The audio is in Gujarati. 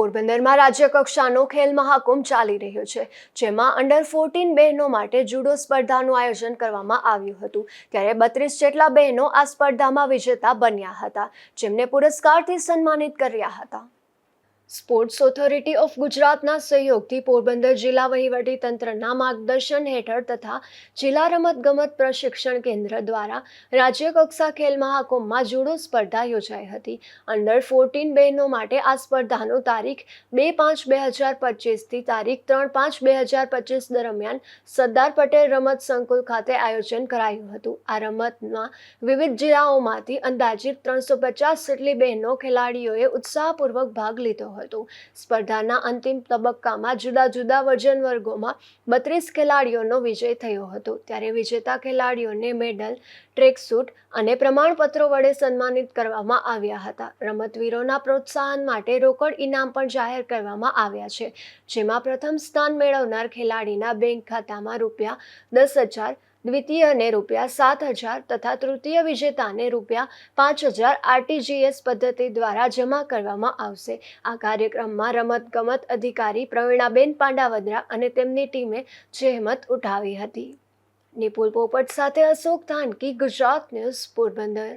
પોરબંદરમાં રાજ્ય કક્ષાનો ખેલ મહાકુંભ ચાલી રહ્યો છે, જેમાં અંડર ફોર્ટીન બહેનો માટે જુડો સ્પર્ધાનું આયોજન કરવામાં આવ્યું હતું. ત્યારે બત્રીસ જેટલા બહેનો આ સ્પર્ધામાં વિજેતા બન્યા હતા, જેમને પુરસ્કારથી સન્માનિત કર્યા હતા. સ્પોર્ટ્સ ઓથોરિટી ઓફ ગુજરાતના સહયોગથી પોરબંદર જિલ્લા વહીવટી તંત્રના માર્ગદર્શન હેઠળ તથા જિલ્લા રમતગમત પ્રશિક્ષણ કેન્દ્ર દ્વારા રાજ્ય કક્ષા ખેલ મહાકુંભમાં જુડો સ્પર્ધા યોજાઈ હતી. અંડર ફોર્ટીન બહેનો માટે આ સ્પર્ધાનો તારીખ બે પાંચ બે હજાર પચીસથી તારીખ ત્રણ પાંચ બે હજાર પચીસ દરમિયાન સરદાર પટેલ રમત સંકુલ ખાતે આયોજન કરાયું હતું. આ રમતમાં વિવિધ જિલ્લાઓમાંથી અંદાજિત ત્રણસો પચાસ જેટલી બહેનો ખેલાડીઓએ ઉત્સાહપૂર્વક ભાગ લીધો હતો. સ્પર્ધાના અંતિમ તબક્કામાં જુદા જુદા વજન વર્ગોમાં બત્રીસ ખેલાડીઓનો વિજય થયો હતો. ત્યારે વિજેતા ખેલાડીઓને મેડલ, ટ્રેકસૂટ અને પ્રમાણપત્રો વડે સન્માનિત કરવામાં આવ્યા હતા. રમતવીરોના પ્રોત્સાહન માટે રોકડ ઇનામ પણ જાહેર કરવામાં આવ્યા છે. જેમાં પ્રથમ સ્થાન મેળવનાર ખેલાડીના બેંક ખાતામાં રૂપિયા દસ હજાર દ્વિતીયને રૂપિયા સાત હજાર તથા તૃતીય વિજેતાને રૂપિયા પાંચ હજાર આરટીજીએસ પદ્ધતિ દ્વારા જમા કરવામાં આવશે. આ કાર્યક્રમમાં રમતગમત અધિકારી પ્રવીણાબેન પાંડાવદરા અને તેમની ટીમે જહેમત ઉઠાવી હતી. નિપુલ પોપટ સાથે અશોક ધાનકી, ગુજરાત ન્યૂઝ પોરબંદર.